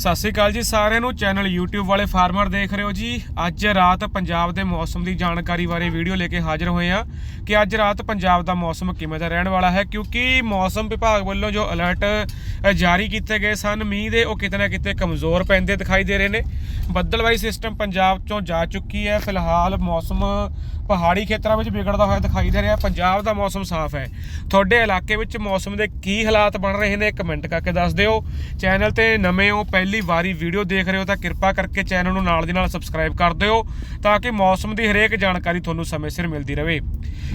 ਸਤਿ ਸ੍ਰੀ ਅਕਾਲ ਜੀ ਸਾਰਿਆਂ ਨੂੰ। ਚੈਨਲ YouTube ਵਾਲੇ ਫਾਰਮਰ ਦੇਖ ਰਹੇ ਹੋ ਜੀ। ਅੱਜ ਰਾਤ ਪੰਜਾਬ ਦੇ ਮੌਸਮ ਦੀ ਜਾਣਕਾਰੀ ਬਾਰੇ ਵੀਡੀਓ ਲੈ ਕੇ ਹਾਜ਼ਰ ਹੋਏ ਆ ਕਿ ਅੱਜ ਰਾਤ ਪੰਜਾਬ ਦਾ ਮੌਸਮ ਕਿਵੇਂ ਦਾ ਰਹਿਣ ਵਾਲਾ ਹੈ, ਕਿਉਂਕਿ ਮੌਸਮ ਵਿਭਾਗ ਵੱਲੋਂ ਜੋ ਅਲਰਟ ਜਾਰੀ ਕੀਤੇ ਗਏ ਸਨ। ਮੀਂਹ ਦੇ ਉਹ ਕਿਤੇ ਨਾ ਕਿਤੇ ਕਮਜ਼ੋਰ ਪੈਂਦੇ ਦਿਖਾਈ ਦੇ ਰਹੇ ਨੇ। ਬੱਦਲਵਾਈ ਸਿਸਟਮ ਪੰਜਾਬ ਚੋਂ ਜਾ ਚੁੱਕੀ ਹੈ। ਫਿਲਹਾਲ ਮੌਸਮ ਪਹਾੜੀ ਖੇਤਰਾਂ ਵਿੱਚ ਵਿਗੜਦਾ ਹੋਇਆ ਦਿਖਾਈ ਦੇ ਰਿਹਾ। ਪੰਜਾਬ ਦਾ ਮੌਸਮ ਸਾਫ਼ ਹੈ। ਤੁਹਾਡੇ ਇਲਾਕੇ ਵਿੱਚ ਮੌਸਮ ਦੇ ਕੀ ਹਾਲਾਤ ਬਣ ਰਹੇ ਨੇ ਕਮੈਂਟ ਕਰਕੇ ਦੱਸ ਦਿਓ। ਚੈਨਲ ਤੇ ਨਵੇਂ ਹੋ, ਪਹਿਲੀ ਵਾਰੀ ਵੀਡੀਓ ਦੇਖ ਰਹੇ ਹੋ ਤਾਂ ਕਿਰਪਾ ਕਰਕੇ ਚੈਨਲ ਨੂੰ ਨਾਲ ਦੀ ਨਾਲ ਸਬਸਕ੍ਰਾਈਬ ਕਰ ਦਿਓ ਤਾਂ ਕਿ ਮੌਸਮ ਦੀ ਹਰੇਕ ਜਾਣਕਾਰੀ ਤੁਹਾਨੂੰ ਸਮੇਂ ਸਿਰ ਮਿਲਦੀ ਰਹੇ।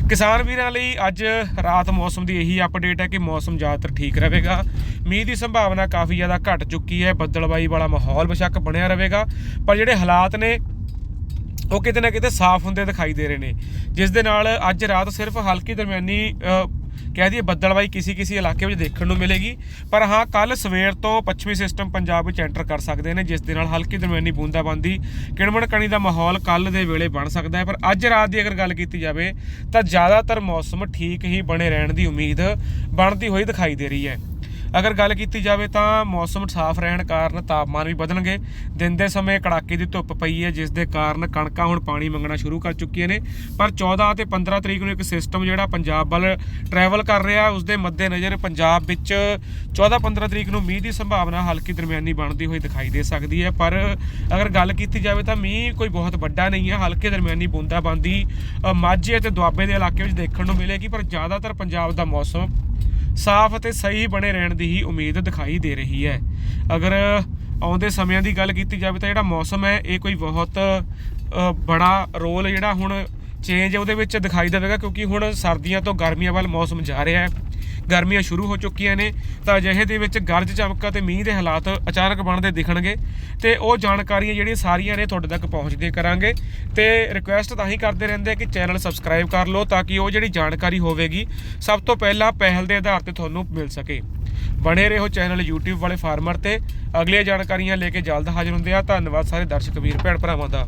ਕਿਸਾਨ ਵੀਰਾਂ ਲਈ ਅੱਜ ਰਾਤ ਮੌਸਮ ਦੀ ਇਹੀ ਅਪਡੇਟ ਹੈ ਕਿ ਮੌਸਮ ਜ਼ਿਆਦਾਤਰ ਠੀਕ ਰਹੇਗਾ। ਮੀਂਹ ਦੀ ਸੰਭਾਵਨਾ ਕਾਫੀ ਜ਼ਿਆਦਾ ਘਟ ਚੁੱਕੀ ਹੈ ਬੱਦਲਬਾਈ ਵਾਲਾ ਮਾਹੌਲ ਬੇਸ਼ੱਕ ਬਣਿਆ ਰਹੇਗਾ, ਪਰ ਜਿਹੜੇ ਹਾਲਾਤ ਨੇ, ਉਹ ਕਿਤੇ ਨਾ ਕਿਤੇ ਸਾਫ਼ ਹੁੰਦੇ ਦਿਖਾਈ ਦੇ ਰਹੇ ਨੇ। ਜਿਸ ਦੇ ਨਾਲ ਅੱਜ ਰਾਤ ਸਿਰਫ ਹਲਕੀ ਦਰਮਿਆਨੀ ਕਹਿ ਦਈਏ ਬੱਦਲਬਾਈ ਕਿਸੇ ਕਿਸੇ ਇਲਾਕੇ ਵਿੱਚ ਦੇਖਣ ਨੂੰ ਮਿਲੇਗੀ। ਪਰ ਹਾਂ ਕੱਲ ਸਵੇਰ ਤੋਂ ਪੱਛਮੀ ਸਿਸਟਮ ਪੰਜਾਬ ਵਿੱਚ ਐਂਟਰ ਕਰ ਸਕਦੇ ਨੇ, ਜਿਸ ਦੇ ਨਾਲ ਹਲਕੀ ਦਰਮਿਆਨੀ ਬੂੰਦਾਬਾਂਦੀ ਕਿਣਮਣ ਕਣੀ ਦਾ ਮਾਹੌਲ ਕੱਲ ਦੇ ਵੇਲੇ ਬਣ ਸਕਦਾ ਹੈ। ਪਰ ਅੱਜ ਰਾਤ ਦੀ ਅਗਰ ਗੱਲ ਕੀਤੀ ਜਾਵੇ, ਤਾਂ ਜ਼ਿਆਦਾਤਰ ਮੌਸਮ ਠੀਕ ਹੀ ਬਣੇ ਰਹਿਣ ਦੀ ਉਮੀਦ ਬਣਦੀ ਹੋਈ ਦਿਖਾਈ ਦੇ ਰਹੀ ਹੈ। ਅਗਰ ਗੱਲ ਕੀਤੀ ਜਾਵੇ ਤਾਂ ਮੌਸਮ ਸਾਫ਼ ਰਹਿਣ ਕਾਰਨ ਤਾਪਮਾਨ ਵੀ ਵਧਣਗੇ। ਦਿਨ ਦੇ ਸਮੇਂ ਕੜਾਕੇ ਦੀ ਧੁੱਪ ਪਈ ਹੈ ਜਿਸ ਦੇ ਕਾਰਨ ਕਣਕਾਂ ਹੁਣ ਪਾਣੀ ਮੰਗਣਾ ਸ਼ੁਰੂ ਕਰ ਚੁੱਕੀਆਂ ਨੇ। ਪਰ 14 ਤੇ 15 ਤਰੀਕ ਨੂੰ ਇੱਕ ਸਿਸਟਮ ਜਿਹੜਾ ਪੰਜਾਬ ਵੱਲ ਟਰੈਵਲ ਕਰ ਰਿਹਾ ਉਸ ਦੇ ਮੱਦੇਨਜ਼ਰ ਪੰਜਾਬ ਵਿੱਚ 14-15 ਤਰੀਕ ਨੂੰ ਮੀਂਹ ਦੀ ਸੰਭਾਵਨਾ ਹਲਕੀ ਦਰਮਿਆਨੀ ਬਣਦੀ ਹੋਈ ਦਿਖਾਈ ਦੇ ਸਕਦੀ ਹੈ। ਪਰ ਅਗਰ ਗੱਲ ਕੀਤੀ ਜਾਵੇ ਤਾਂ ਮੀਂਹ ਕੋਈ ਬਹੁਤ ਵੱਡਾ ਨਹੀਂ ਹੈ ਹਲਕੇ ਦਰਮਿਆਨੀ ਬੂੰਦਾਬਾਂਦੀ ਅ, ਮਾਝੇ ਅਤੇ ਦੁਆਬੇ ਦੇ ਇਲਾਕੇ ਵਿੱਚ ਦੇਖਣ ਨੂੰ ਮਿਲੇਗੀ। ਪਰ ਜ਼ਿਆਦਾਤਰ ਪੰਜਾਬ ਦਾ ਮੌਸਮ ਸਾਫ਼ ਅਤੇ ਸਹੀ ਬਣੇ ਰਹਿਣ ਦੀ ਹੀ ਉਮੀਦ ਦਿਖਾਈ ਦੇ ਰਹੀ ਹੈ। ਅਗਰ ਆਉਂਦੇ ਸਮਿਆਂ ਦੀ ਗੱਲ ਕੀਤੀ ਜਾਵੇ ਤਾਂ ਜਿਹੜਾ ਮੌਸਮ ਹੈ, ਇਹ ਕੋਈ ਬਹੁਤ ਬੜਾ ਰੋਲ ਜਿਹੜਾ ਹੁਣ ਚੇਂਜ ਉਹਦੇ ਵਿੱਚ ਦਿਖਾਈ ਦੇਵੇਗਾ ਕਿਉਂਕਿ ਹੁਣ ਸਰਦੀਆਂ ਤੋਂ ਗਰਮੀਆਂ ਵੱਲ ਮੌਸਮ ਜਾ ਰਿਹਾ ਹੈ। ਗਰਮੀਆਂ ਸ਼ੁਰੂ ਹੋ ਚੁੱਕੀਆਂ ਨੇ, ਤਾਂ ਅਜਿਹੇ ਦੇ ਵਿੱਚ ਗਰਜ ਚਮਕਾ ਤੇ ਮੀਂਹ ਦੇ ਹਾਲਾਤ ਅਚਾਨਕ ਬਣਦੇ ਦਿਖਣਗੇ ਤੇ ਉਹ ਜਾਣਕਾਰੀਆਂ ਜਿਹੜੀਆਂ ਸਾਰੀਆਂ ਨੇ ਤੁਹਾਡੇ ਤੱਕ ਪਹੁੰਚਦੇ ਕਰਾਂਗੇ ਤੇ ਰਿਕੁਐਸਟ ਤਾਂ ਹੀ ਕਰਦੇ ਰਹਿੰਦੇ ਕਿ ਚੈਨਲ ਸਬਸਕ੍ਰਾਈਬ ਕਰ ਲਓ ਤਾਂ ਕਿ ਉਹ ਜਿਹੜੀ ਜਾਣਕਾਰੀ ਹੋਵੇਗੀ, ਸਭ ਤੋਂ ਪਹਿਲਾਂ ਪਹਿਲ ਦੇ ਆਧਾਰ ਤੇ ਤੁਹਾਨੂੰ ਮਿਲ ਸਕੇ। ਬਣੇ ਰਹੋ ਚੈਨਲ YouTube ਵਾਲੇ ਫਾਰਮਰ ਤੇ, ਅਗਲੀਆਂ ਜਾਣਕਾਰੀਆਂ ਲੈ ਕੇ ਜਲਦ ਹਾਜ਼ਰ ਹੁੰਦੇ ਆ। ਧੰਨਵਾਦ ਸਾਰੇ ਦਰਸ਼ਕ ਵੀਰ, ਭੈਣ ਭਰਾਵਾਂ ਦਾ।